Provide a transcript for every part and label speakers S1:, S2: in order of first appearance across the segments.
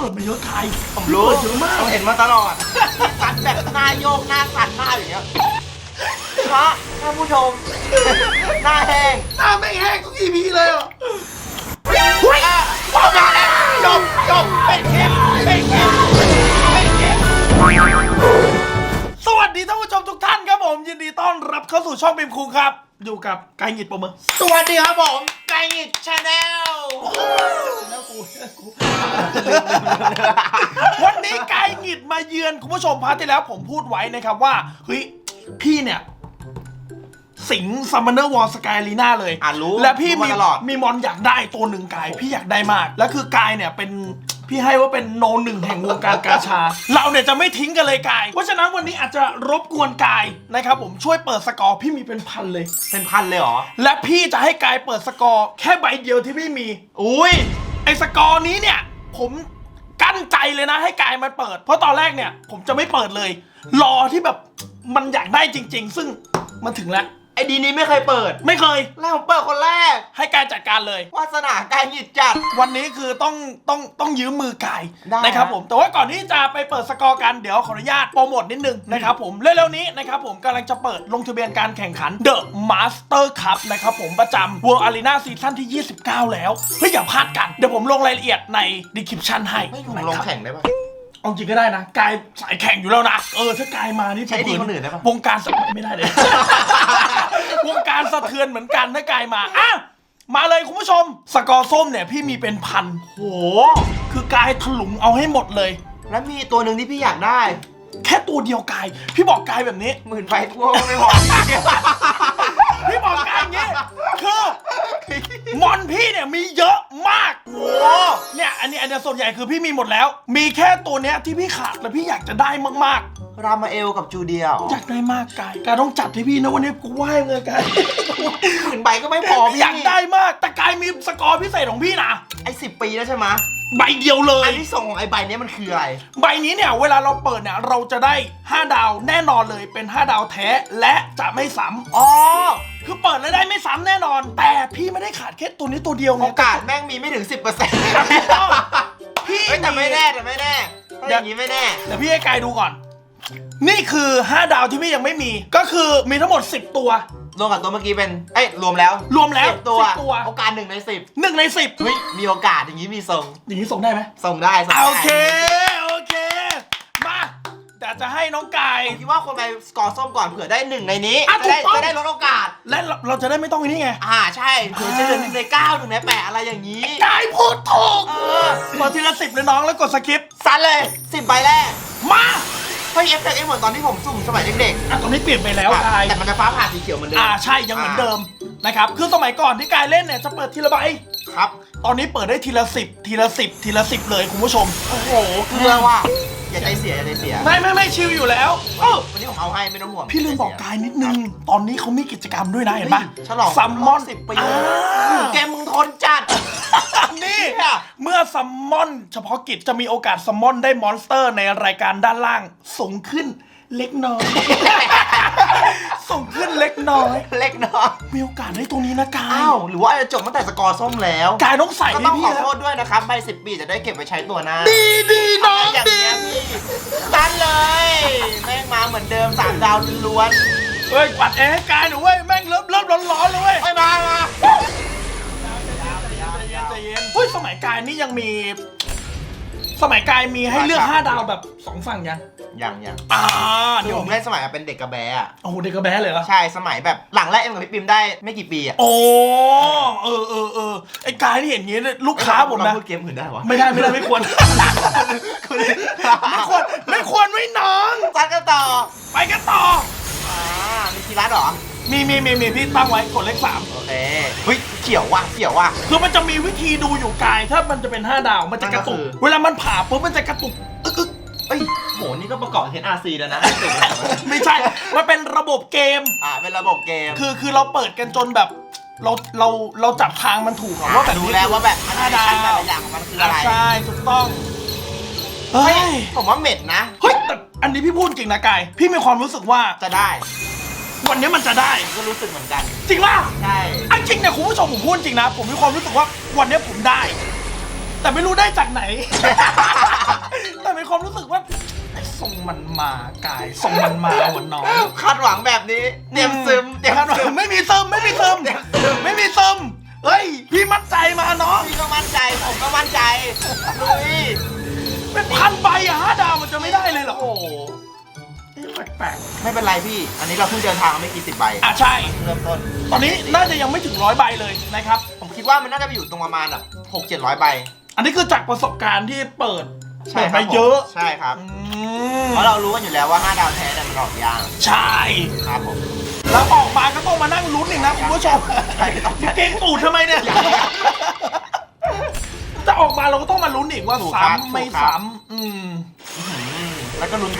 S1: เปิดมาเยอะกาย
S2: ผมรู้
S1: พี่เปิดเยอะมาก
S2: ผมเห็นมาตลอด สั่นแบบหน้าโยกหน้าสั่นหน้าอย่างเงี้ยพระท่านผู้ชม หน้าแห้ง
S1: หน้าไม่แห้งทุกทีพีเลยอะ
S2: เฮ้ยพอมาแล้วจบจบเป็นเข็มเป็นเข็มเป็นเข็ม
S1: ส วัสดีท่านผู้ชมทุกท่านครับผม ยินดีต้อนรับเข้าสู่ช่องบิมคุงครับ อยู่กับกายหงิดปรบมือ
S2: สวัสดีครับผมไก่หงิดชาแนล
S1: แล้วกูกูวันนี้กายหงิดมาเยือนคุณผู้ชมพาร์ทที่แล้วผมพูดไว้นะครับว่าเฮ้ยพี่เนี่ยสิงซัมมอนเนอร์วอลสกายลีน่าเลย
S2: อะรู้
S1: และพี่
S2: รู้
S1: มี
S2: มาตลอด
S1: มีมอนอยากได้ตัวหนึ่งกาย พี่อยากได้มาก แล้วคือกายเนี่ยเป็น พี่ให้ว่าเป็นโนหนึ่งแห่งวงการกาชา เราเนี่ยจะไม่ทิ้งกันเลยกาย เพราะฉะนั้นวันนี้อาจจะรบกวนกายนะครับผมช่วยเปิดสกอร์พี่มีเป็นพันเลย
S2: เป็นพันเลยเหรอ
S1: และพี่จะให้กายเปิดสกอร์แค่ใบเดียวที่พี่มี
S2: อุ้ย
S1: ไอ้สกอร์นี้เนี่ย ผมกั้นใจเลยนะ ให้กายมันเปิด เพราะตอนแรกเนี่ย ผมจะไม่เปิดเลย รอที่แบบมันอยากได้จริง ๆ ซึ่งมันถึงแล้ว
S2: ไอ้ดีนี้ไม่เคยเปิด
S1: ไม่เคย
S2: แล้วผมเปิดคนแรก
S1: ให้กายจัดการเลย
S2: วาสนาไก่หงิดจัด
S1: วันนี้คือต้องต้องต้องยืมมือกาย
S2: ได้
S1: นะครับ
S2: ฮะ
S1: ผมแต่ว่าก่อนที่จะไปเปิดสกอร์กันเดี๋ยวขออนุญาตโปรโมทนิดนึงนะครับผมเร็วๆนี้นะครับผมกำลังจะเปิดลงทะเบียนการแข่งขัน The Master Cup นะครับผมประจำ World Arena Season ที่ 29 แล้วเฮ้ยอย่าพลาดกันเดี๋ยวผมลงรายละเอียดใน description ให้
S2: ไม่ผม
S1: นะ
S2: ลง
S1: ครับ
S2: แข่งได้ปะ
S1: เอาจริงก็ได้นะ กายสายแข่งอยู่แล้วนะ เออ ถ้ากายมานี่
S2: ใช้ดีคนอื่นได้ปะ
S1: วงการสะไม่ได้เลยวงการสะเทือนเหมือนกันถ้ากายมาอะมาเลยคุณผู้ชม สกอร์ส้มเนี่ยพี่มีเป็นพัน
S2: โห
S1: คือกายถลุงเอาให้หมดเลย
S2: แล้วมีตัวหนึ่งที่พี่อยากได้
S1: แค่ตัวเดียวกาย พี่บอกกายแบบนี้
S2: หมื่นไฟทั่วก็ไม่พอ
S1: พี่บอกกายอย่างนี้คือมอนพี่เนี่ยมีเยอะมากโอ้เนี่ยอันนี้อันนี้ส่วนใหญ่คือพี่มีหมดแล้ว มีแค่ตัวเนี้ยที่พี่ขาดและพี่อยากจะได้มาก
S2: รามาเอลกับจูเดียเหรอ
S1: ๆ อยากได้มากกายกายต้องจัดให้พี่นะวันนี้กูไหว้เลยกาย
S2: หมื่นใบก็ไม่พอพี่
S1: อยากได้มากแต่กายมีสกอร์พิเศษของพี่นะ
S2: ไอ้สิบปีแล้วใช่ไหม
S1: ใบเดียวเล
S2: อั
S1: ย
S2: นที่ส่งของไอ้ใบเนี้ยมันคืออะไร
S1: ใบนี้เนี่ยเวลาเราเปิดเนี่ยเราจะได้ 5 ดาวแน่นอนเลยเป็น 5 ดาวแท้และจะไม่ซ้ำ
S2: อ๋อ
S1: คือเปิดแล้วได้ไม่ซ้ำแน่นอน แต่พี่ไม่ได้ขาดแค่ตัวนี้ตัวเดียวไง
S2: โอกาสแม่งมีไม่ถึง 10%เปอร์เซ็นต์
S1: ถูกต้องพี่
S2: เฮ้ยแต่ไม่แน่แต่ไม่แน่ถ้าอย่างนี้ไม่แน่
S1: เดี๋ยวพี่ให้กายดูก่อน นี่คือ 5 ดาวที่พี่ยังไม่มี ก็คือมีทั้งหมด 10 ตัว
S2: รวมกับตัวเมื่อกี้เป็น เอ้ยรวมแล้ว
S1: รวมแล้ว
S2: สิบตัว
S1: 10ตัว
S2: โอกาสหนึ่งในสิบ
S1: หนึ่งใน10
S2: เฮ้ยมีโอกาสอย่างนี้มีทรง
S1: อย่างนี้ส่งได้ไหม
S2: ส่งได้ส่งได้
S1: โอเค โอเค มา แต่จะให้น้องกาย
S2: ผมคิดว่าคนไปสกอร์ส้มก่อนเผื่อได้หนึ่งในนี้
S1: อะ
S2: จะได้
S1: ถูกต้อง
S2: จะได้ลดโอกาส
S1: และเราเราจะได้ไม่ต้องอันนี้ไง
S2: อ่าใช่เผื่อจะเหลือหนึ่งในเก้าหนึ่งในแปดอะไรอย่างนี้
S1: กายพูดถูก
S2: เออ
S1: เปิดทีละสิบเลยน้องแล้วกดสกิป
S2: ซัดเลยสิบใบแรก
S1: มา
S2: เฮ้ยเอฟเอฟเหมือนตอนที่ผมสุ่มสมัยเด็ก
S1: อะตอนนี้เปลี่ยนไป
S2: ๆ
S1: แล้วกาย
S2: แต่มันจะฟ้าผ่าสีเขียวเหมือนเดิม
S1: อ่าใช่ยังเหมือนเดิมนะครับคือสมัยก่อนที่กายเล่นเนี่ยจะเปิดทีละใบ
S2: ครับ
S1: ตอนนี้เปิดได้ทีละสิบทีละสิบทีละสิบเลยคุณผู้ชม
S2: โอ้โหเกลือว่ะอย่าใจเสียอย่าใจเสีย
S1: ไม่ไม่ไม่ชิลอยู่แล้วเออ
S2: วันนี้ผมเอาให้ไม่ต้องห่วง
S1: พี่ลืมบอกกายนิดนึง ตอนนี้เขามีกิจกรรมด้วยนะเห็นปะ
S2: ฉลอง
S1: ซัมมอน
S2: สิบปี
S1: อ่า
S2: แกมึงทนจัด
S1: นี่
S2: เนี่ย
S1: เมื่อซัมมอนเฉพาะกิจจะมีโอกาสซัมมอนได้มอนสเตอร์ในรายการด้านล่างสูงขึ้นเล็กน้อย สูงขึ้นเล็กน้อย
S2: เล็กน้อย
S1: มีโอกาสได้ตรงนี้นะกาย
S2: อ้าวหรือว่าจะจบตั้งแต่สกอร์ส้มแล้ว
S1: กายต้องใส่
S2: ก็
S1: ให้
S2: ต้องข
S1: พี่
S2: อ
S1: แล้ว
S2: โทษด้วยนะครับใบสิบปีจะได้เก็บไปใช้ตัวหน้า
S1: ดีดีน้อง
S2: อย่าง
S1: ดี
S2: เงี้ยพี่ตันเลยแม่งมาเหมือนเดิมสามดาวล้วน
S1: เฮ้ยปัดแอร์ให้กายหน่อยเว้ยแม่งเริ่มเริ่มร้อนๆเลยเว้ย
S2: ๆไม่มามา
S1: ใจเย็ นใจเย็นเฮ้ยสมัยกายนี่ยังมี สมัยกายมีให้เลือก5ดาวแบบสองฝั่งยัง
S2: อย่างอย่าง
S1: อ่า
S2: เดี๋
S1: เดี๋
S2: ย
S1: ยวว
S2: ผมเล่นสมัยเป็นเด็กกระแบะ
S1: โอ้โหเด็กกระแบ้เลยเหรอ
S2: ใช่สมัยแบบหลังแรกเอ็มกับพี่ปิมได้ไม่กี่ปีอะ
S1: โอ้เออเออเออไอ้กายที่เห็นอย่างนี้เนี่ยลูกค้าผมนะ
S2: เราพูดเกมอื่นได้วะ
S1: ไม่ได้ไม่ได้ไม่ควรไม่ควรไม่ควรไม่น้อง
S2: ซัดกันต่อ
S1: ไปกันต่อ
S2: อ่ามีทีรัสเหรอ
S1: มีมีมีมีพี่ตั้งไว้กดเลขสาม
S2: โอเคเฮ้ย เขียวว่ะเขียวว่ะ
S1: คือมันจะมีวิธีดูอยู่กาย ถ้ามันจะเป็น 5 ดาวมันจะกระตุก
S2: นั่นก็คือ
S1: เวลามันผ่าปุ๊บมันจะกระตุกอึกอึก
S2: เอ้ยโหนี่ก็ประกอบเทนอาร์ซีแล้วนะ
S1: ไม่ใช่ มันเป็นระบบเกม
S2: อ่าเป็นระบบเกม
S1: คือคือเราเปิดกันจนแบบ เราเราเราจับทางมันถูกอะว่าแบบ
S2: รู้
S1: นี้
S2: แล้วว่าแบบมัน
S1: ห้า
S2: ได้
S1: ดา
S2: ชั้นแต่
S1: ว
S2: ละอย่างของมันคือ
S1: อะ
S2: อะไร
S1: ใช่ถูกต้องเฮ้
S2: เฮ้ย
S1: ย
S2: ผมว่าเม็ดนะ
S1: เฮ้ยแต่อันนี้พี่พูดจริงนะกาย พี่มีความรู้สึกว่า
S2: จะได้
S1: วันนี้มันจะได้
S2: ผมก็รู้สึกเหมือนกัน
S1: จริงป่ะ
S2: ใช่
S1: อันจริง เนี่ยคุณผู้ชมผมพูดจริงนะ ผมมีความรู้สึกว่าวันนี้ผมได้ แต่ไม่รู้ได้จากไหน แต่มีความรู้สึกว่าส่งมันมากายส่งมันมาหัวน้อง
S2: คาดหวังแบบนี้เตรียมซึมเตรียม
S1: คาดหวั
S2: ซึงม
S1: ไม่มีซึมไม่มีซึมไม่มีซึมเฮ้ย พี่มั่นใจมาน้อง
S2: พี่ก็มั่นใจผมก็มั่นใจลุย
S1: เป็นพันใบอะห้าดาวมันจะไม่ได้เลยเหรอ แปลก
S2: ไม่เป็นไรพี่ อันนี้เราเพิ่งเดินทางมาไม่กี่สิบใบ
S1: ๆอะใช่
S2: เริ่มต้น
S1: ตอนนี้น่าจะยังไม่ถึงร้อยใบเลยนะครับ
S2: ผมคิดว่ามันน่าจะไปอยู่ตรงประมาณแบบหกเจ็ดร้อยใบ
S1: อันนี้คือจากประสบการณ์ที่เปิด
S2: ใช่
S1: เปิด
S2: ค
S1: ไป
S2: รับผม
S1: เยอะ
S2: ใช่ครับ
S1: อืม
S2: เพราะเรารู้กันอยู่แล้วว่า 5 ดาวแท้เนี่ยมันออกยาก
S1: ใช่
S2: ครับผม
S1: แล้วออกมาก็ต้องมานั่งลุ้นอีกนะคุณผู้ชม
S2: ใช่ต้อง
S1: เก่งตูดทำไมเนี่ยจะออกมาเราก็ต้องมาลุ้นอีกว่า
S2: ถูกครับ
S1: ซ้ำไม่
S2: ถูกครับ
S1: ซ้ำอืม
S2: อืมแล้วก็ลุ้น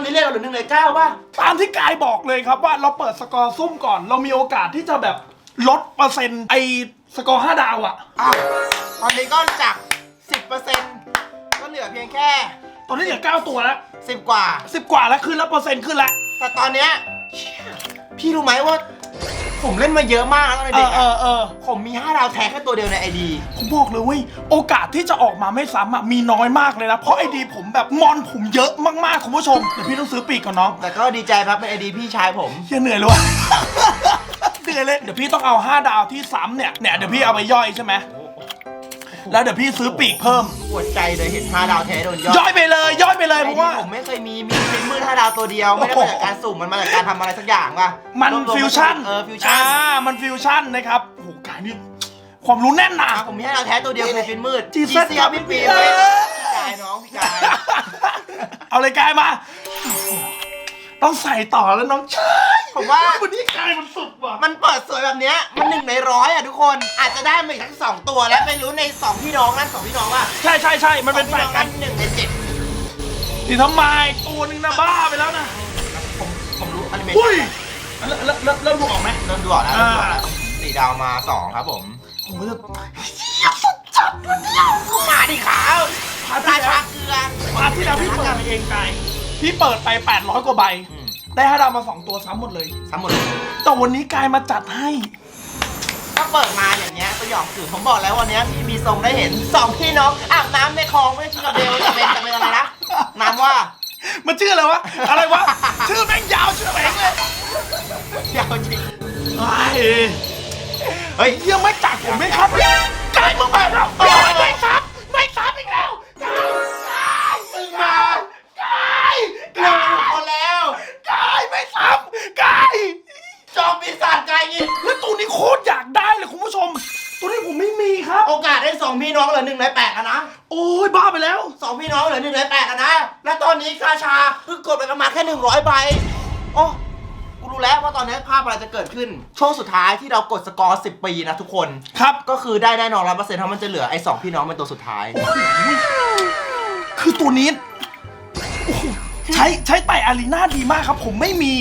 S1: อว่า
S2: ตอ
S1: นนี้
S2: เล่นเราเหลือหนึ่งในเก้าป่ะำ
S1: ตามที่กายบอกเลยครับว่าเราเปิดสกอร์ซุ่มก่อน เรามีโอกาสที่จะแบบลดเปอร์เซ็นต์ไอสกอร์ห้าดาวอะ
S2: อะตอนนี้ก็จาก 10%ก็เหลือเพียงแค่
S1: ตอนนี้เหลือเก้าตัวแล้ว
S2: 10 กว่า
S1: สิบกว่าแล้วขึ้นแล้วเปอร์เซ็นต์ขึ้นแล้ว
S2: แต่ตอนเนี้ยเชี่ยพี่รู้ไหมว่า ผมเล่นมาเยอะมากแล้วตอน
S1: เอ
S2: เด็
S1: อกเอ
S2: อะ
S1: อเออ
S2: ผมมี5ดาวแท้แค่ตัวเดียวในไอดี
S1: ผมบอกเลยเว้ยโอกาสที่จะออกมาไม่ซ้ำอะมีน้อยมากเลยนะ เพราะไอดีผมแบบมอนผมเยอะมากๆคุณผู้ชมเดี๋ยวพี่ต้องซื้อปีกก่อนน้อง
S2: แต่ก็ดีใจครับเป็นไอดีพี่ชายผม
S1: เฮียเหนื่อยเลยวะ เหนื่อยเลยเดี๋ยวพี่ต้องเอา 5 ดาวที่ซ้ำเนี่ยเนี่ยเดี๋ยวพี่เอาไปย่อยใช่ไหม แล้วเดี๋ยวพี่ซื้อปีกเพิ่ม
S2: ปวดใจเลยเห็น5ดาวแท้โดนย่
S1: ย่อยไปเลยย่อยไปเลย
S2: ไอ
S1: เพราะ
S2: ดี
S1: ว่า
S2: ผมไม่เคยมีมีเป็นมืด5ดาวตัวเดียวไม่ได้มาจากการสุ่มมันมาจากการทำอะไรสักอย่างว่ะ
S1: มัน
S2: รวๆ
S1: ฟิวชั่น
S2: เออฟิวชั่น
S1: อ่ามันฟิวชั่นนะครับโอ้โหกายนี่ความรู้แน่นหนา
S2: อะผมมี5ดาวแท้ตัวเดียวคือฟินมืด
S1: จี
S2: จี
S1: เซ็ต
S2: เซี
S1: ค
S2: ย
S1: รับ
S2: พี่ปี
S1: เอ
S2: เลย
S1: อ
S2: พี่กายน้องพี่กาย
S1: เอาเลยกายมา ต้องใส่ต่อแล้วน้องชาย
S2: ผมว่า
S1: วันนี้กายมันสุดว่ะ
S2: มันเปิดสวยแบบเนี้ยมันหนึ่งในร้อยอะทุกคน อาจจะได้มาอีกทั้งสองตัวและไม่รู้ในสองพี่น้องนั่นสองพี่น้องว่า
S1: ใช่ใช่ใช่มันเป็นแฝ
S2: ส
S1: ด
S2: องพี่
S1: กั
S2: อนงหนึ่งในเจ็ด
S1: นี่ทำไมตัวหนึงนะบ้าไปแล้วนะ
S2: ผมผมรู้อนิเม
S1: อุ้ย
S2: ชั่น
S1: เริ่มเริ่มเริ่มดูออกไหม
S2: เริ่มดูออกแล้ว
S1: อ่า
S2: สี่ดาวมาสองครับผม
S1: ผมก็จะ
S2: มาดิขาว
S1: พาร์ท
S2: รา
S1: ที่
S2: ชา
S1: แล้ว
S2: เกลือ
S1: พาร์ทที่แล้วพี่เปิดไปเองกาย พี่เปิดไป 800 กว่าใบ
S2: อืม
S1: ได้ห้าดาวมา 2 ตัวซ้ำหมดเลย
S2: ทั้งหมดเลย
S1: แต่วันนี้กายมาจัดให้
S2: ถ้าเปิดมาอย่างเงี้ยก็หยอกสื่อผมบอกแล้ววันเนี้ยพี่มีทรงได้เห็นสองพี่น้องอาบน้ำในคลองไม่ได้ชื่อกับเบลจะเป็นจะเป็นอะไรนะน้ำว่า
S1: มันชื่ออะไรวะ อะไรวะ ชื่อแม่งยาวชื่อแม่งเลย
S2: ยาวจริง
S1: ไอ้
S2: เฮ้ย
S1: เยี่ยมไม่จัดผมไหมครับกายมึงมาแล้วโอ้ยไขึ้
S2: น ช่วงสุดท้ายที่เรากดสกอร์ 10 ปีนะทุกคน
S1: ครับ
S2: ก็คือได้แน่นอนร้อยเปอร์เซ็นต์เพราะมันจะเหลือไอ้สองพี่น้องเป็นตัวสุดท้าย
S1: คือตัวนี้โอ้โหใช้ใช้ไต่อารีนาดีมากครับ ผมไม่มี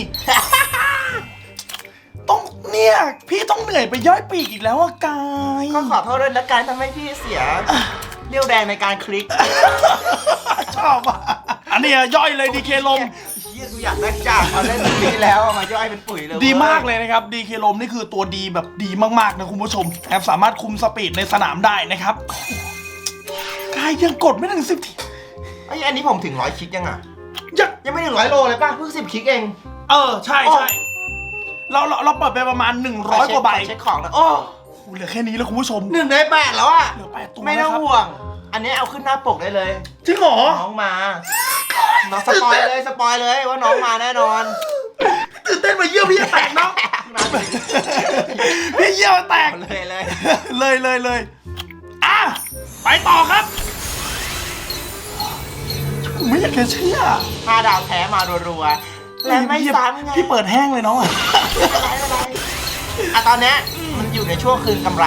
S1: ต้องเนี่ย พี่ต้องเหนื่อยไปย่อยปีกอีกแล้วอะกาย
S2: ก็ขอโทษด้วยละกันทำให้พี่เสียเรี่ยวแรงในการคลิก
S1: ชอบอะอันนี้ย่อยเลยดีเคลม
S2: เฮียกู อยากได้จากเอาเล่นแบบนี้แล้วเอามาย่อยเป็นปุ๋ยเลย
S1: ดีมากเลยนะครับดีเคลมนี่คือตัวดีแบบดีมากๆนะคุณผู้ชมแอบสามารถคุมสปีดในสนามได้นะครับกายยังกดไม่ถึงสิบที
S2: ไอ้ยอันนี้ผมถึงร้อยคลิกยังอะ
S1: ยัง
S2: ยังไม่ถึงร้อยโลเลยป่ะเพิ่งสิบคลิกเอง
S1: เออใช่ใช่เราเราเราเปิดไปประมาณ 100กว่าใบ
S2: ขอเช็คของนะโอ้
S1: โอ้โหเหลือแค่นี้แล้วคุณผู้ชม
S2: หนึ่งในแปดแล้วอะ
S1: เหลือแปดตัว
S2: ไม่ต้อง
S1: นะครับ
S2: ห่วง อันนี้เอาขึ้นหน้าปกได้เลย
S1: จริงเหรอ
S2: น้องมา น้องสปอยเลยสปอยเลยว่าน้องมาแน่นอน
S1: ตื่นเต้นมาเยี่ยมพี่จะแตกเนาะพี่เยี่ยมแตก
S2: เอาเลยเลย
S1: เลยเลยเลยอะไปต่อครับผมไม่อยากจะเชื่อ
S2: ห้าดาวแท้มารัวๆและไม่ซ้ำไง
S1: พี่เปิดแห้งเลยน้องอะ
S2: ไม่เป็นไรไม่เป็นไรอะตอนเนี้ยมันอยู่ในช่วงคืนกำไร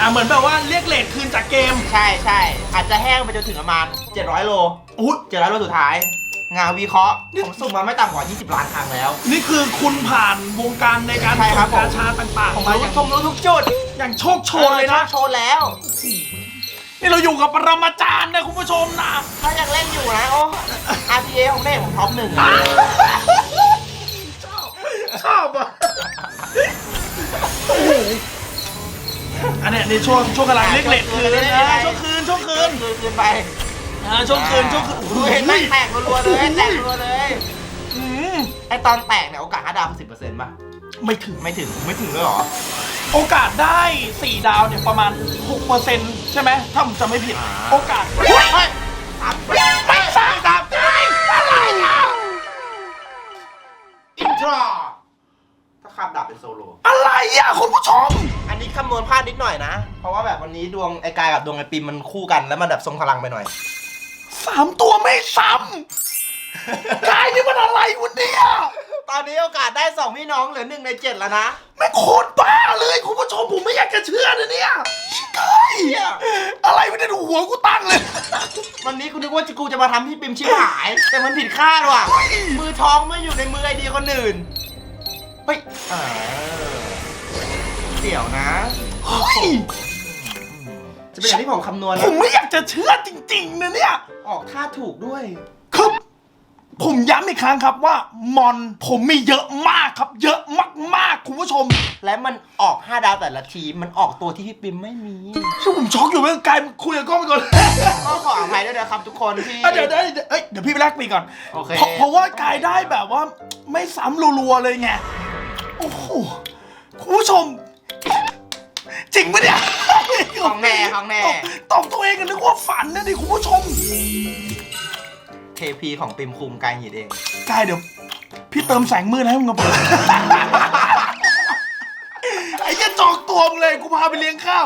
S1: อะเหมือนแบบว่าเรียกเลทคืนจากเกม
S2: ใช่ใช่อาจจะแห้งไปจนถึงประมาณ700โล
S1: อุ้ย
S2: 700โลสุดท้าย งานวิเคราะห์ผมสุ่มมาไม่ต่ำกว่า 20 ล้านครั้งแล้ว
S1: นี่คือคุณผ่านวงการในการ
S2: ใช่ครับ
S1: ส่งกาชาต่าง
S2: ผม
S1: ๆมา
S2: รู้
S1: อย่าง
S2: ผมรู้ทุกจุด
S1: อย่างโชคโชนเลยนะ
S2: โชว์แล้ว
S1: นี่เราอยู่กับปรมาจารย์นะคุณผู้ชมนะ
S2: ถ้ายังเล่นอยู่นะโอ้ RTA ของเล่ผมท็อปหนึ่งอะ
S1: ชอบอะโอ้โหอันเนี้ยในช่วงช่วงกำลังเล็กเล็กคืนนะช่วงคืนช่วงคืน
S2: คืนคืนไป
S1: อ่าช่วงคืนช่วงคืนโอ้โห
S2: ดูเห็นไหมแตกรัวๆเลยแตกรัวๆเลย
S1: อืม
S2: ไอตอนแตกเนี่ยโอกาส5ดาวสิบเปอร์เซ็นต์ป่ะ
S1: ไม่ถึง
S2: ไม่ถึงไม่ถึงเลยเหรอ
S1: โอกาสได้ 4 ดาวเนี่ยประมาณ 6%ใช่ไหมถ้าผมจำไม่ผิด
S2: อ่า
S1: โอกาส
S2: เฮ้ยสามไม่สามสามอะไรอะอินทราถ้าขับดับเป็นโซโล่
S1: อะไรอะคุณผู้ชม
S2: อันนี้คำนวณพลาดนิดหน่อยนะ เพราะว่าแบบวันนี้ดวงไอ้กายกับดวงไอ้ปิมมันคู่กันแล้วมันแบบทรงพลังไปหน่อย
S1: สามตัวไม่ซ้ำกายนี่มันอะไรวะเนี่ย
S2: ตอนนี้โอกาสได้สองพี่น้องเหลือหนึ่งในเจ็ดแล้วนะ
S1: ไม่งโคตรบ้าเลยคุณผู้ชมผมไม่อยากจะเชื่อนะเนี่ยกายอะไรไม่ได้ดูหัวกูตั้งเลย
S2: วันนี้กูนึกว่ากูจะมาทำพี่ปิมชิบหาย แต่มันผิดคาดว่ะ มือทองไม่อยู่ในมือไอเดียคนอื่นเฮ้ยอ่าเดี๋ยวนะ
S1: เฮ้ย
S2: จะ เป็นอย่างที่ผมคำนวณ
S1: ผ
S2: แล้ว
S1: มไม่อยากจะเชื่อจริง ๆ นะเนี่ย
S2: ออกท่าถูกด้วย
S1: คือผมย้ำอีกครั้งครับว่ามอนผมมีเยอะมากครับ เยอะมากๆคุณผู้ชม
S2: และมันออก 5 ดาวแต่ละทีมมันออกตัวที่พี่ปิมไม่มี
S1: ซึ่งผมช็อกอยู่เมื่อกายคุยกับกล้องไปก่อน
S2: ก็ขออภัยด้วยนะครับทุกคนที่
S1: อะเดี๋ยวเดี๋ยวเดี๋ยวเอ้ยเดี๋ยวพี่ไปแลกปีกก่อน
S2: โอเค
S1: เพราะเพราะว่ากายได้แบบว่าไม่ซ้ำรัวๆเลยไง โอ้โหคุณผู้ชม จริงปะเนี่ย
S2: ของแน่ของแน่
S1: ตบตบตัวเองกันนึกว่าฝันนะดิคุณผู้ชม
S2: เทพีของปิมคุมกายหยิดเอง
S1: กายเดี๋ยว พี่เติมแสงมืดให้มึงกับผมไอ้เหี้ยจอกตัวมึงเลยกูพาไปเลี้ยงข้าว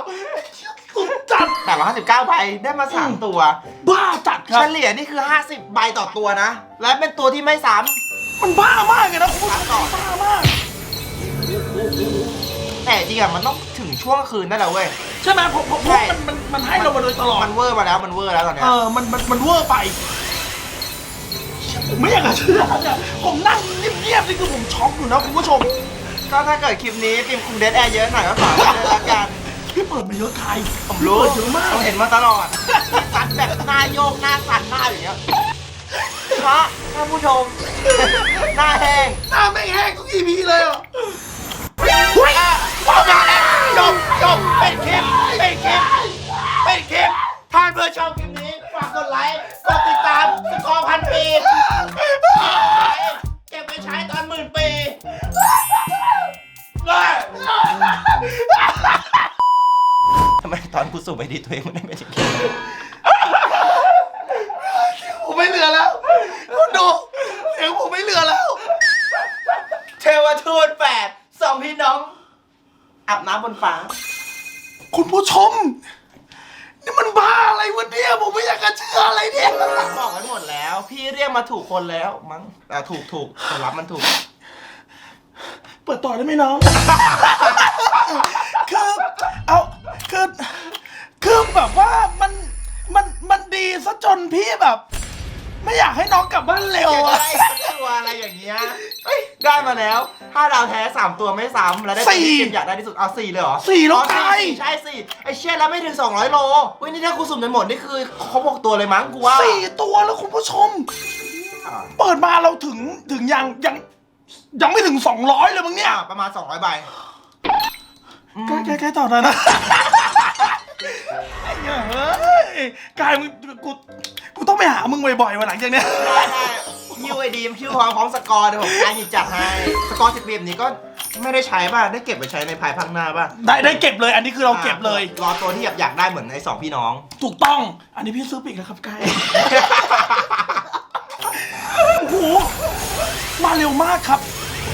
S1: สุดจัด
S2: แต่ว่า59ใบได้มา 3 ตัว
S1: บ้าจัดครั
S2: เฉ
S1: บ
S2: ลี่ยนี่คือ 50 ใบต่อตัวนะ และเป็นตัวที่ไม่ซ้
S1: มันบ้ามากเลยนะคุณผู้ชม
S2: ต่อ
S1: บ้ามากำ
S2: แต่จริงอะมันต้องถึงช่วงคืนได้แล้วเว้ย
S1: ใช่ไหมผมผม
S2: ใช่
S1: มันมันมันให้เรามาโดยตลอด
S2: มันเวอร์มาแล้วมันเวอร์แล้วตอนเนี้
S1: เอยอมันมันมันเวอร์ไปผมไม่อยากจะเชื่อเนี่ยผมนั่งเงียบๆนี่คือผมช็อกอยู่นะคุณผู้ชม
S2: ก็ถ้าเกิดคลิปนี้ปิมคุมเดดแอร์เยอะหน่อยก็ฝากด้วยละกัน
S1: พี่เปิดมาเยอะใคร
S2: ผมรู้
S1: เปิดเยอะมาก
S2: ผมเห็นมาตลอดสันแบบหน้าโยกหน้าสั่นหน้าอย่างเงี้ยพระท่านผู้ชม หน้าแห้ง
S1: หน้าไม่แห้งทุกทีพีเลยอะ
S2: อะออก มาแล้วจบจบเป็นคลิปเป็นคลิปเป็นคลิปท่านเพื่อชมคลิปนี้ฝากกดไลค์กดติดตามสกอร์พันปีเก็บไปใช้ตอนหมื่นปีเลยทำไมตอนกูสูบไปดีตัวเองมันได้ไม่ถึง ฟ้า
S1: คุณผู้ชม นี่มันบ้าอะไรวะเนี่ยผมไม่อยากจะเชื่ออะไรเนี่ย
S2: บอกไว้หมดแล้ว พี่เรียกมาถูกคนแล้วมั้งแต่ถูกถูกผลลัพธ์มันถูก
S1: เปิดต่อได้ไหมน้อง คือเอาคือคือแบบว่ามันมันมันดีซะจนพี่แบบ ไม่อยากให้น้องกลับบ้านเร็ว
S2: อยาก
S1: อะ
S2: ได้ตัวอะไรอย่างเงี้ยเอ้ยได้มาแล้ว ถ้าดาวแท้สามตัวไม่ซ้ำแล้วได้ตัวที่อยากได้ที่สุดเอาสี่เลยเหรอ
S1: สี่แล้ว
S2: อ๋อ
S1: ไกล
S2: สี่ใช่สี่ไอเชี่ยแล้วไม่ถึง 200 โลเว้ยนี่ถ้ากูสุ่มไปหมดนี่คือครบหกตัวเลยมั้งกูว่า
S1: สี่ตัวแล้วคุณผู้ชมเปิดมาเราถึงถึงยังยังยังไม่ถึงสองร้อยเลยมั้งเนี่ย
S2: อะประมาณ 200ใบ
S1: ใกล้ใกล้ใกล้ต่อหน่อยนะ ไอ้เหี้ยเฮ้ยกายมึงกูกูต้องไปหามึงบ่อยๆวันหลังจากเนี้ย
S2: ได้ได้ คิวไอดีมคิวพร้อมพร้อมสกอร์เดี๋ยวผมการหยิบจัดให้ สกอร์สิบเบียมนี้ก็ไม่ได้ใช้ป่ะ ได้เก็บไปใช้ในภายภาคหน้าป่ะ
S1: ได้ได้เก็บเลย อันนี้คือเราเก็บเลย
S2: รอตัวที่อยากอยากได้เหมือนไอ้สองพี่น้อง
S1: ถูกต้อง อันนี้พี่ซื้อปีกแล้วครับกายโอ้โหมาเร็วมากครับ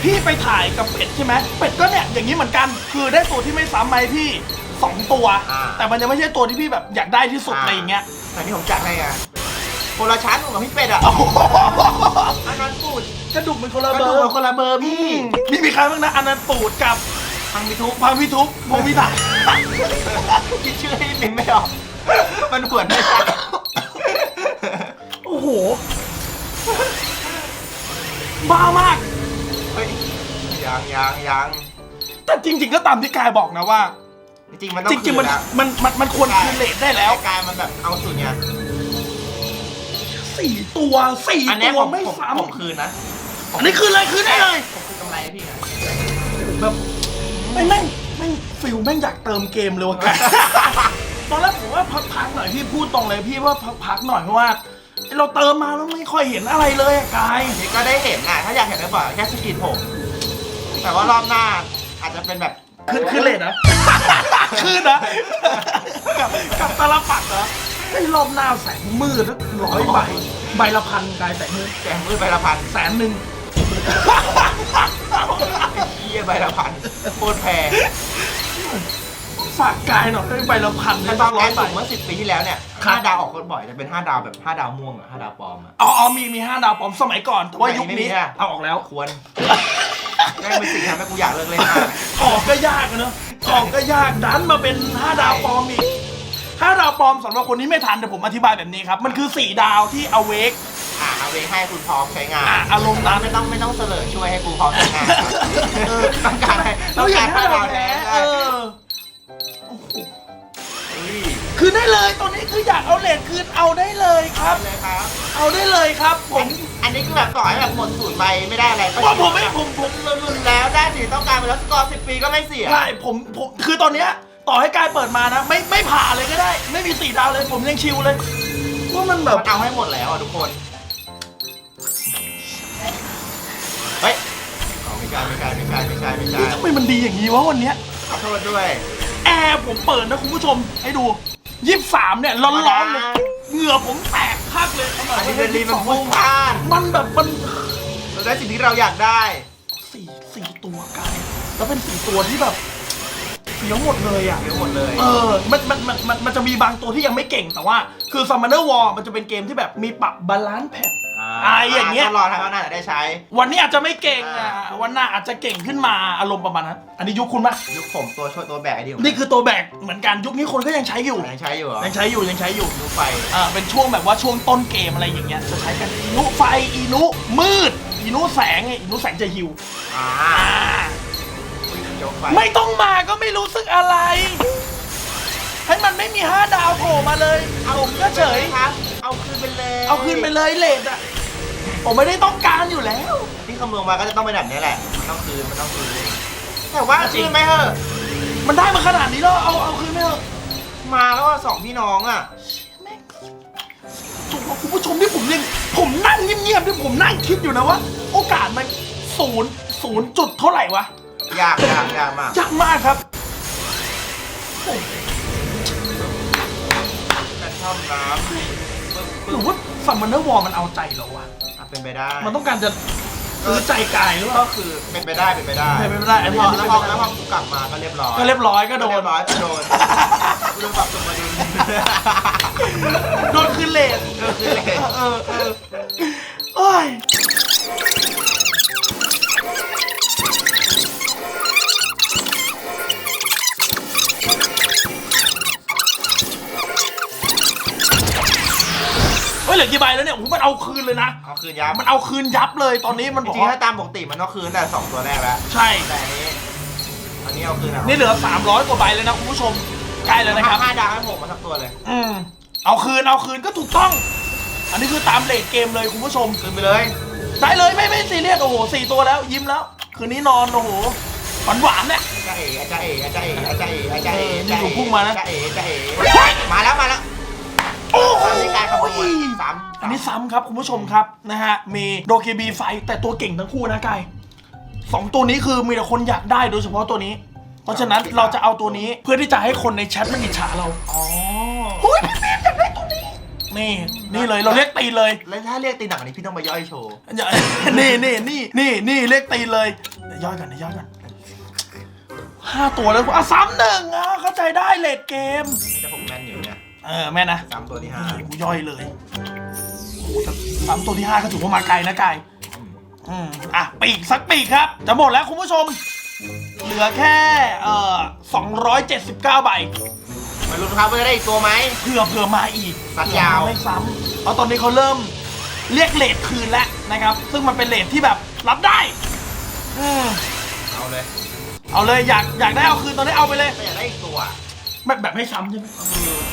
S1: พี่ไปถ่ายกับเป็ดใช่ไหมเป็ดก็เนี่ยอย่างนี้เหมือนกัน คือได้ตัวที่ไม่ซ้ำไหมพี่สองตัว
S2: อ่า
S1: แต่มันยังไม่ใช่ตัวที่พี่แบบอยากได้ที่สุดอะไรอย่างเงี้ย
S2: แต่ที่ผมจัดให้อะ คนละชั้นกับพี่เป็ดอะ
S1: โอ้โห
S2: อันนั้นปูด
S1: กระดูกมันคนละ
S2: กระ
S1: เบอ
S2: ดูก
S1: ร์
S2: มันคนละเบอร์
S1: อื
S2: พี่
S1: มมีมีใครบ้างนะอันนั้นปูดกับ
S2: ทางพิทุก
S1: พังพิทุบพงพิถัก
S2: คิดชื่อให้พิมพ์ไม่ออก มันเหมือนไม่ใช่
S1: โอ้โห บ้ามาก
S2: เฮ้ยยังยังยัง
S1: แต่จริง ๆ ก็ตามที่กายบอกนะว่า
S2: จริงๆมันต้อง
S1: จริง ๆ มัน
S2: คืนอะ
S1: มันมันมันควรคืนเลทได้แล้ว
S2: กายมันแบบเอาสุดไง
S1: สี่ตัวสี่
S2: อันเนี้ย
S1: ตัว
S2: ผม
S1: ไม่
S2: ผม
S1: ซ้
S2: ผมคืนนะำ
S1: อันนี้คืนเลยคืนได้เลย
S2: ผมคืนกำไรให้พี่ไง
S1: แบบไม่แม่งแม่งฟิลแม่งอยากเติมเกมเลยว่ะกายตอนแรกผมว่าพักๆหน่อยพี่พูดตรงเลยพี่ว่าพักๆหน่อยเพราะว่า เราเติมมาแล้วไม่ค่อยเห็นอะไรเลยอะกาย
S2: นี่ก็ได้เห็นอะ ถ้าอยากเห็นก็บอกแค่สกินผม แต่ว่ารอบหน้าอาจจะเป็นแบบ
S1: คืนคืนเลทนะคืนนะ กับกับตาลปัดเหรอ ไอ้รอบหน้าแสงมืดสักร้อยใบใบละพันกายแสงมืด
S2: แกงมือใบละพัน
S1: แสนหนึ่ง
S2: ไอ้เหี้ยใบละพันโคตรแพง
S1: ฝากกายหน่อยได้ใบละพัน
S2: ถ้า
S1: ได้
S2: ต
S1: ต้
S2: อ
S1: อนงร้
S2: แอ
S1: อย
S2: น
S1: ใบ
S2: สูงเมื่อสิบปีที่แล้วเนี่ย
S1: ครับ
S2: ห้าดาวออกโคตรบ่อยจะเป็นห้าดาวแบบห้าดาวม่วงอะห้าดาวปลอมอะ
S1: อ๋ออ๋อมีมีห้าดาวปลอมสมัยก่อนแต่ว่ายุค
S2: ไม่มี
S1: นี้
S2: อะ
S1: เอาออกแล้ว
S2: ควรแม่งเป็นสิ่งที่ทำให้กูอยากเลิกเล่นมาก
S1: ของก็ยากอะเนอะของก็ยากดันมาเป็นห้าดาวปลอมอีก ห้าดาวปลอมสำหรับคนที่ไม่ทันเดี๋ยวผมอธิบายแบบนี้ครับ มันคือสี่ดาวที่เอาเวก
S2: อะเอาไว้ให้คุณพร้อมใช้งาน
S1: อะอารมณ์นั้น
S2: ไม่ต้องไม่ต้องเสลอช่วยให้กูพร้อมใช้งานครับเออต้องการให้ต้
S1: เรา
S2: อง
S1: อยา
S2: การ
S1: ก
S2: ห้า
S1: ห้าดา
S2: ดาวว
S1: แท้
S2: แท้
S1: เออ
S2: เฮ้ย
S1: คือได้เลยตอนนี้คืออยากเอาเลทคืนเอาได้เลยครับ
S2: เลยครับ
S1: เอาได้เลยครับผ
S2: ผมมอันนี้คือแบบต่อให้แบบหมดศูนย์ไปไม่ได้อะไรก็
S1: ว่าผมไม่ผมผม
S2: รุนแล้วได้สิ่งที่ต้องการไปแล้วสกอร์สิบปีก็ไม่เสีย
S1: ใช่ผมผมคือตอนเนี้ย ต่อให้กายเปิดมานะ ไม่ไม่ผ่าเลยก็ได้ ไม่มีสี่ดาวเลย ผมยังชิวเลยว่ามันแบบ
S2: มันเอาให้หมดแล้วอะทุกคน เฮ้ยอ๋อไม่ใช่ไม่ใช่ไม่ใช่ไม่ใช่ไม่ใช่
S1: เฮ้ยทำไมมันดีอย่างนี้วะวันเนี้ย
S2: ขอโทษด้วย
S1: แอร์ผมเปิดนะคุณผู้ชมให้ดูยี่สามเนี่ยร้อนๆเลยเหงื่อผมแตกพักเลยเอาหน่อย
S2: อันนี้เป็นรีมันพุ่งพลาด
S1: มันแบบมัน
S2: เราได้สิ่งที่เราอยากได้
S1: สี่สี่ตัวกายแล้วเป็นสี่ตัวที่แบบ เสียวหมดเลยอะ
S2: เยอะหมดเลย
S1: เออ มัน มัน มัน มันมันจะมีบางตัวที่ยังไม่เก่งแต่ว่า คือ Summoner War มันจะเป็นเกมที่แบบมีปรับบาลานซ์แพท อ่าอย่างเงี้ย
S2: ต้องรอทางหน้าจะได้ใช้
S1: วันนี้อาจจะไม่เก่งอะ
S2: อ่า
S1: วันหน้าอาจจะเก่งขึ้นมาอารมณ์ประมาณนั้น อันนี้ยุคคุณปะ
S2: ยุคผมตัวช่วยตัวแบกไอ้ดิว
S1: นี่คือตัวแบกเหมือนกันยุคนี้คนก็ยังใช้อยู่
S2: ยังใช้อยู่เหรอ
S1: ยังใช้อยู่ยังใช้อยู่
S2: ยุคไฟ
S1: อ่า เป็นช่วงแบบว่าช่วงต้นเกมอะไรอย่างเงี้ย จะใช้กันอีนุไฟอีนุมืดอีนุแสงไงอีนุแสงจะฮิว
S2: อ่า
S1: อ่า
S2: ยุคไฟ
S1: ไม่ต้องมาก็ไม่รู้สึกอะไร ให้มันไม่มีห้าดาวโผล่มาเลยผมก็เฉย
S2: ครับ เอาคืนไปเลย
S1: เอาคืนไปเลยเลทอะผมไม่ได้ต้องการอยู่แล้ว
S2: ที่คำนวณมาก็จะต้องเป็นแบบนี้แหละ มันต้องคืน มันต้องคืน แต่ว่าคืนไหมเหอะ
S1: มันได้มาขนาดนี้แล้วเอาเอาคืนไม่เถอะ
S2: มาแล้วอะสองพี่น้องอะ
S1: แม่งถูกว่าคุณผู้ชมที่ผมยังผมนั่งเงียบๆที่ผมนั่งคิดอยู่นะว่า โอกาสมันศูนย์ศูนย์จุดเท่าไหร่วะ
S2: ยากยากยากมาก
S1: ยากมากครับโอ้
S2: กันท่อมน้ำปึ๊บ
S1: ห
S2: ปึ๊
S1: รื
S2: บ
S1: อว่าซัมมอนเนอร์วอลมันเอาใจเราวะ
S2: อะเป็นไปได้
S1: มันต้องการจะซื้อใจกายหรือเป
S2: ก็
S1: ล่า
S2: คือเป็นไปได้เป็นไปได้
S1: เป็นไปได้อันนี้
S2: พอ
S1: อันนี้
S2: แล้วพอ
S1: เป็นไปได้
S2: แล้วพอกูกลับมาก็เรียบร้อย
S1: ก็เรียบร้อยก็โด
S2: เรี
S1: น
S2: ยบร้อยก็โดนกูโดนปรับตัวมาดู
S1: โดนคืนเลท
S2: โดนคืนเลท
S1: เออเออเอ้ย เฮ้ยเหลือกี่ใบแล้วเนี่ยโอ้โหมันเอาคืนเลยนะ
S2: เอาคืนยับ
S1: มันเอาคืนยับเลยตอนนี้มัน
S2: จ
S1: บอก
S2: ริงๆ
S1: ว่า
S2: ถ้าตามปกติมันต้องคืนแต่สองตัวแรกแล้ว
S1: ใช่
S2: แต่อันนี้อันนี้เอาคืนอะ
S1: นี่เหลือ 300 กว่าใบเลยนะคุณผู้ชมใกล้แล้วนะครับ
S2: ห้าดาวให้ผมมาทั้งตัวเลย
S1: อืมเอาคืนเอาคืนก็ถูกต้อง อันนี้คือตามเลทเกมเลยคุณผู้ชม
S2: คืนไปเลย
S1: ได้เลยไม่ไม่ซีเรียสโอ้โหสี่ตัวแล้วยิ้มแล้ว คืนนี้นอนโอ้โหหวานหวานๆเนี่ย
S2: จ้าเอ๋จ้าเอ๋จ้าเอ๋จ้าเอ๋จ้าเอ๋
S1: เออนี่อยู่พุ่งมานะ
S2: จ้าเอ๋จ้าเอ๋มาแล้วมาแล้ว
S1: โอ้โห
S2: ตามที่การขโมยสาม
S1: อันนี้ซ้ำครับคุณผู้ชมครับนะฮะมีโดเคบีไฟแต่ตัวเก่งทั้งคู่นะกายสองตัวนี้คือมีแต่คนอยากได้โดยเฉพาะตัวนี้ เพราะฉะนั้นเราจะเอาตัวนี้เพื่อที่จะให้คนในแชทมันอิจฉาเรา
S2: อ๋อ
S1: เฮ้ยพี่เมย์อยากได้ตัวนี้นี่นี่เลยเราเรียกตีนเลย
S2: แล้วถ้าเรียกตีหนักอันนี้พี่ต้องมาย่อยโชว์
S1: อย่า นี่นี่นี่นี่นี่เรียกตีนเลยเดี๋ยวย่อยกันเดี๋ยวย่อยกันห้าตัวแล้วอะซ้ำหนึ่งอะเข้าใจได้เลดเกม
S2: เนี่ย
S1: เออแม่นะ
S2: สามตัวที่ห้า
S1: นี่กูย่อยเลยโอ้โหแต่ซ้ำตัวที่ห้าก็ถือว่ามาไกลนะไกลอืมอะปีกสักปีกครับ จะหมดแล้วคุณผู้ชม เหลือแค่เอ่อ279 ใบ
S2: มาลุ้นครับว่าจะได้อีกตัวไหม
S1: เผื่อเผื่อมาอีก
S2: สัตว์ยาว
S1: เผื่อมไม่ซ้ำเพราะตอนนี้เขาเริ่มเรียกเลทคืนแล้วนะครับ ซึ่งมันเป็นเลทที่แบบรับได้ อืม
S2: เอาเลย
S1: เอาเลยอยากอยากได้เอาคืนตอนนี้เอาไปเลย
S2: ไม่อยากได้อีกตัว
S1: แบบแบบไม่ซ้ำใช่ไหม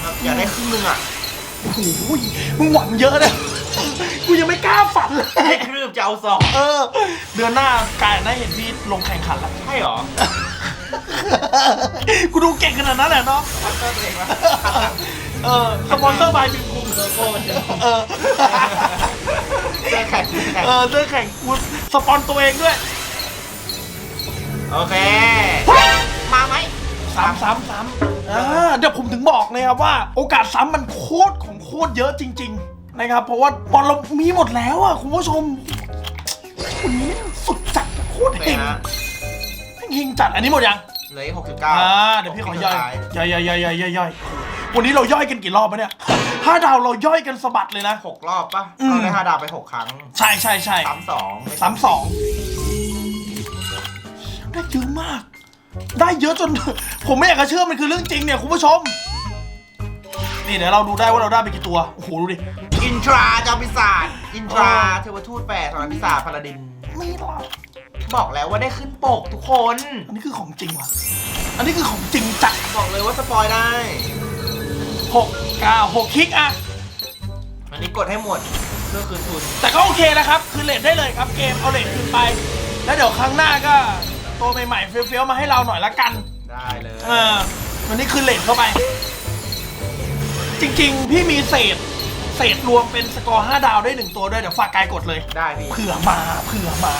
S2: แบบอยากได้ครึ่งหนึงอะ
S1: โอ้โหมึงหวังเยอะเลยกูยังไม่กล้าฝันเลย
S2: ให้ครืบจะเอาสอง
S1: เออ เดือนหน้ากายน่าเห็นพี่ลงแข่งขันแล้ว
S2: ใช่หรอ
S1: กูดูเก่งขนาดนั้นแหละเนาะ
S2: พัตเตอร์ตัวเองวะ
S1: เออสปอนเซอร์บายบิงคุง
S2: โลโก้มันเจอ
S1: เออ
S2: เจอแข่งแข่ง
S1: เออเสื้อแข่งกูสปอนตัวเองด้วย
S2: โอเค มาไหม
S1: ซ้ำซ้ำซ้ำอ่าเดี๋ยวผมถึงบอกเลยครับว่า โอกาสซ้ำมันโคตรของโคตรเยอะจริง ๆ นะครับ เพราะว่าบอลเรามีหมดแล้วอะคุณผู้ชมวันนี้สุดจัดโคตร
S2: โอเค
S1: เฮง
S2: ฮะ
S1: เฮงจัดอันนี้หมดยัง
S2: เหลืออีกหกสิบเก้า
S1: อ่าเดี๋ยวพี่ขอย่อยย่อยย่อยย่อยย่อยย่อยย่อยวันนี้เราย่อยกันกี่รอบปะเนี่ยห้าดาวเราย่อยกันสะบัดเลยนะ
S2: หกรอบปะ
S1: อืม
S2: เราได้ห้าดาวไปหกครั้ง
S1: ใช่ใช่ใช่
S2: สามสอง
S1: สามสองได้เยอะมาก ได้เยอะจน ผมไม่อยากจะเชื่อมันคือเรื่องจริงเนี่ยคุณผู้ชม นี่เดี๋ยวเราดูได้ว่าเราได้ไปกี่ตัว โอ้โหดูดิ
S2: อินทราจอมปีศาจอินทรา
S1: เออ
S2: เทวทูตแปดสอนปีศาจพาลาดิน
S1: ไม่หรอก
S2: บอกแล้วว่าได้ขึ้นปกทุกคน
S1: อันนี้คือของจริงว่ะ อันนี้คือของจริงจัด
S2: บอกเลยว่าสปอยได้
S1: หกเก้าหกคลิกอะ
S2: อันนี้กดให้หมดเพื่อคืนทุน
S1: แต่ก็โอเคนะครับ คือเลทได้เลยครับเกมเอาเลทคืนไป แล้วเดี๋ยวครั้งหน้าก็ ตัวใหม่ๆเฟี้ยวๆมาให้เราหน่อยละกัน
S2: ได้เลย
S1: เออวันนี้คือเลทเข้าไป จริงๆ พี่มีเศษ เศษรวมเป็นสกอร์5ดาวได้1ตัวด้วยเดี๋ยวฝากกายกดเลย
S2: ได้พี่
S1: เผื่อมาเผื่อมา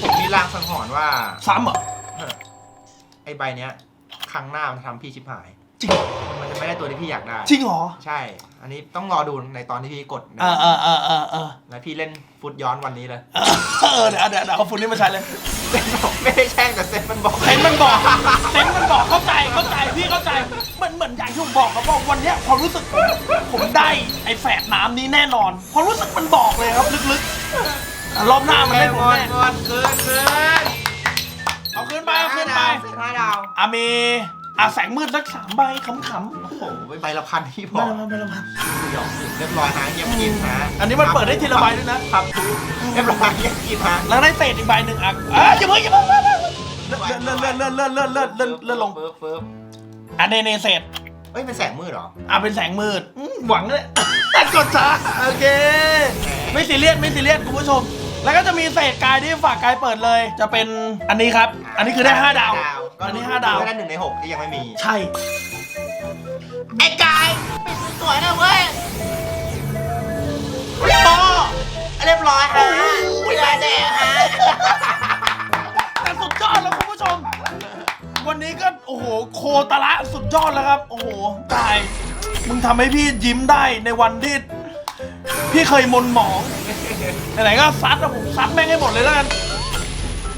S2: ผมมีลางสังหรณ์ว่า
S1: ซ้ำเหรอ
S2: เฮ้อไอใบเนี้ย ครั้งหน้ามันทำพี่ชิบหาย
S1: จริงเหรอ
S2: มันจะไม่ได้ตัวที่พี่อยากได้
S1: จริงเหรอ
S2: ใช่ อันนี้ต้องรอดูในตอนที่พี่กดนะ
S1: เออเออเออเออเออ
S2: แล้วพี่เล่นฟุตย้อนวันนี้เลย
S1: เออเดี๋ยวเดี๋ยวเดี๋ยวเอาฝุ่นนี้มาใช้เลย
S2: เซ็นบอกไม่ได้แช่งแต่เซ็นมันบอก
S1: เซนมันบอกเซนมันบอกเข้าใจเข้าใจพี่เข้าใจเหมือนเหมือนอย่างที่ผมบอกครับว่าวันเนี้ยความรู้สึกผมผมได้ไอ้แฝดน้ำนี้แน่นอนความรู้สึกมันบอกเลยครับลึกๆอะรอบหน้ามัน
S2: เล่
S1: เล่
S2: น
S1: น
S2: ห
S1: ผมม
S2: ด
S1: แน่
S2: หมดคืนคืน
S1: เอาขึ้นไปเอาขึ้นไป
S2: เซ็นห้าดาว
S1: อะมี อะแสงมืดสักสามใบขำๆ
S2: โอ้โหใบละพันที่บ
S1: ไม่
S2: อก
S1: ละไม่ละพัน
S2: หยอกเรียบร้อยฮะเงียบกินฮะ
S1: อันนี้มันเปิดได้ทีละใบด้วยนะ
S2: ครับเรียบร้อยเงียบกินฮะ
S1: แล้วได้เศษอีกใบหนึ่งอะเอ้ยอย่าเพิ่งอย่าเพิ่งเลื่อนเลื่อนเลื่อนเลื่อนเลื่อนเลื่อนเลื่อนเลื่อนเลื่อนลง
S2: เฟิร์ฟเฟิร์ฟ
S1: อะเนเนเศษ
S2: เอ้ยเป็นแสงมืดเหรอ
S1: อะเป็นแสงมืดอืมหวังเลย กดช้าโอเค ไม่ซีเรียสไม่ซีเรียสคุณผู้ชม แล้วก็จะมีเศษกายที่ฝากกายเปิดเลย จะเป็นอันนี้ครับ อันนี้คือได้5ดาวอันนี้5ดาว
S2: ได้หนึ่งในหกที่ยังไม่มี
S1: ใช่
S2: ไอ้กายปิดสวยนะเว้ยโตเรียบร้อยฮะไม่ได้แดงฮะ
S1: แต่สุดยอดแล้วคุณผู้ชม วันนี้ก็โอ้โหโคตรละสุดยอดแล้วครับ โอ้โหกาย มึงทำให้พี่ยิ้มได้ในวันที่ พี่เคยมนหมอง ไหนๆก็ซัดอะผมซัดแม่งให้หมดเลยแล้วกัน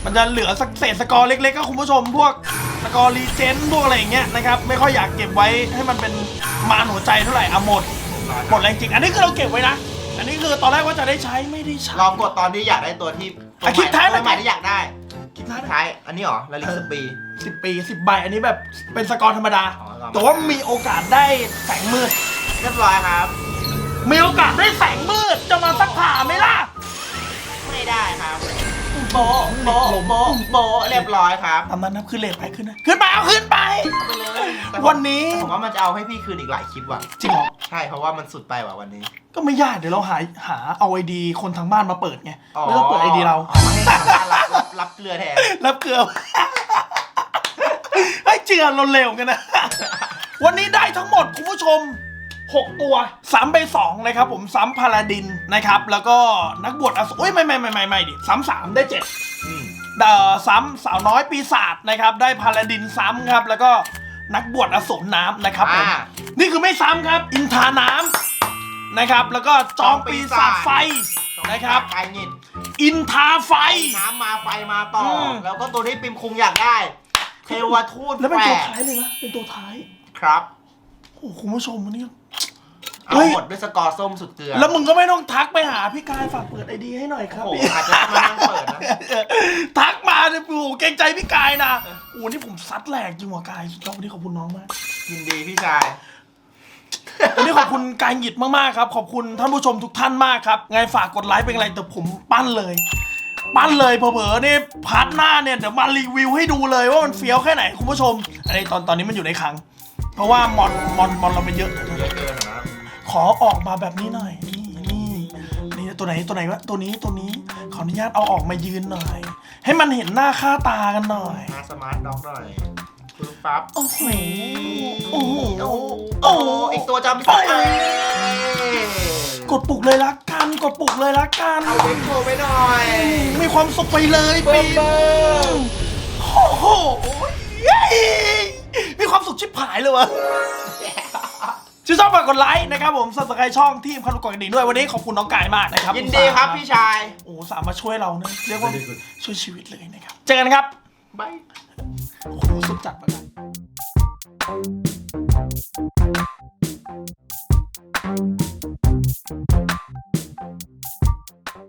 S1: มันจะเหลือสักเศษสกอร์เล็กๆก็คุณผู้ชมพวกสกอร์รีเจนพวกอะไรอย่างเงี้ยนะครับไม่ค่อยอยากเก็บไว้ให้มันเป็นมารหัวใจเท่าไหร่อะหมด หมดแรงจริง อันนี้คือเราเก็บไว้นะ อันนี้คือตอนแรกว่าจะได้ใช้ไม่ได้ใช้
S2: ลองกดตอนที่อยากได้ตัวที่
S1: อะคลิกท้ายหน่
S2: ตั
S1: อ
S2: วยใหม่ที่อยากได้
S1: คิดท้าย
S2: ท้ายอันนี้เหรอละลิกสปี
S1: สิบปีสิบใบอันนี้แบบเป็นสกอร์ธรรมดา
S2: อ๋อธรรมดา
S1: แต่ว่ามีโอกาสได้แสงมืด
S2: เรียบร้อยครับ
S1: มีโอกาสได้แสงมืดจะมาสักผ่าไหมล่ะ
S2: ไม่ได้ครับโบะโบะโบะโบะเรียบร้อยครับ
S1: ตามนั้นนะขึ้นเลทไปขึ้นนะ ขึ้นไปเอาขึ้นไป
S2: ไปเลยแต่ผม
S1: วันนี้
S2: แต่ผมว่ามันจะเอาให้พี่คืนอีกหลายคลิปว่ะ
S1: จริงเหรอ
S2: ใช่เพราะว่ามันสุดไปว่ะวันนี้
S1: ก็ไม่ยากเดี๋ยวเราหาหาเอาไอดีคนทางบ้านมาเปิดไงแล้วก็เปิดไอดีเรา
S2: อ๋อให้ทางบ้านรับรับรับเกลือแทน
S1: รับเกลือ ไอ้ยเจือเราเร็วกันนะ วันนี้ได้ทั้งหมดคุณผู้ชม 6 ตัวซ้ำไป2นะครับผมซ้ำพาลาดินนะครับแล้วก็นักบวชอสูรเอ้ยไม่ไม่ไม่ไม่ไม่ดิซ้ำสามได้เจ็ด
S2: อืม
S1: เอ่อซ้ำสาวน้อยปีศาจนะครับได้พาลาดินซ้ำครับแล้วก็นักบวชอสูรน้ำนะครับผม
S2: อ่า
S1: นี่คือไม่ซ้ำครับอินทาน้ำนะครับแล้วก็จอมปีศาจไฟนะครับ
S2: ไก่งิน
S1: อินทาไฟ
S2: น้ำมาไฟมาต่ออ
S1: ม
S2: แล้วก็ตัวที่ปิมคุงอยากได้ เทวทูต
S1: แล้วเป็น
S2: แป
S1: ตัว
S2: ด
S1: ท้ายเลยนะเป็นตัวท้าย
S2: ครับ
S1: โอ้โหคุณผู้ชมวันนี้
S2: เอา
S1: เฮ้ย
S2: หมดด้วยสกอร์ส้มสุดเกลือ
S1: แล้วมึงก็ไม่ต้องทักไปหาพี่กายฝากเปิดไอดีให้หน่อยครับ
S2: โอ้โห
S1: พี่
S2: อาจจะมานั่งเปิดนะ
S1: ทักมาเนี่ยโอ้โหเกรงใจพี่กายนะโอ้โหนี่ผมซัดแหลกจริงว่ะกายสุดยอดวันนี้ขอบคุณน้องมาก
S2: ยินดีพี่ชาย
S1: เวันนี้ขอบคุณกายหยิดมากๆครับ ขอบคุณท่านผู้ชมทุกท่านมากครับ ไงฝากกดไลค์เป็นอะไรแต่ผมปั้นเลย ปั้นเลยเผลอๆนี่พาร์ทหน้าเนี่ยเดี๋ยวมารีวิวให้ดูเลยว่ามันเฟี้ยวแค่ไหนคุณผู้ชมอันนี้ตอนตอนนี้มันอยู่ในคลัง เพราะว่ามอนมอนมอนเรามันเยอะ
S2: เยอะเกินนะ
S1: ขอออกมาแบบนี้หน่อย นี่นี่นี่ตัวไหนตัวไหนวะตัวนี้ตัวนี้ขออนุญาตเอาออกมายืนหน่อย ให้มันเห็นหน้าค่าตากันหน่อย
S2: มาสมาร์ทด็อกหน่อยปึ๊บปั๊บ
S1: โอ้โหโอ้โห
S2: โอ้
S1: โอ้
S2: โห
S1: โห
S2: อีกตัวจำไม่ได้
S1: กดปลุกเลยละกันกดปลุกเลยละกัน
S2: เอาเล็กโทรไปหน่อย
S1: มีความสุขไปเลย
S2: เบิ้
S1: ปี
S2: มเบิ้ม
S1: โอ้โหเย้มีความสุขชิบหายเลยวะ ชื่นชอบฝากกดไลค์นะครับผมสับสไครช่องทีมคอนโกดกรนดิ่ด้วยวันนี้ขอบคุณน้องไก่มากนะครับ
S2: ยินดีครับพี่ชาย
S1: โอ้สามารถช่วยเราเนี่ยเรียกว่าช่วยชีวิตเลยนะครับ เจอกันครับ
S2: บาย
S1: โอ้โหสุดจัดมาก Thank you.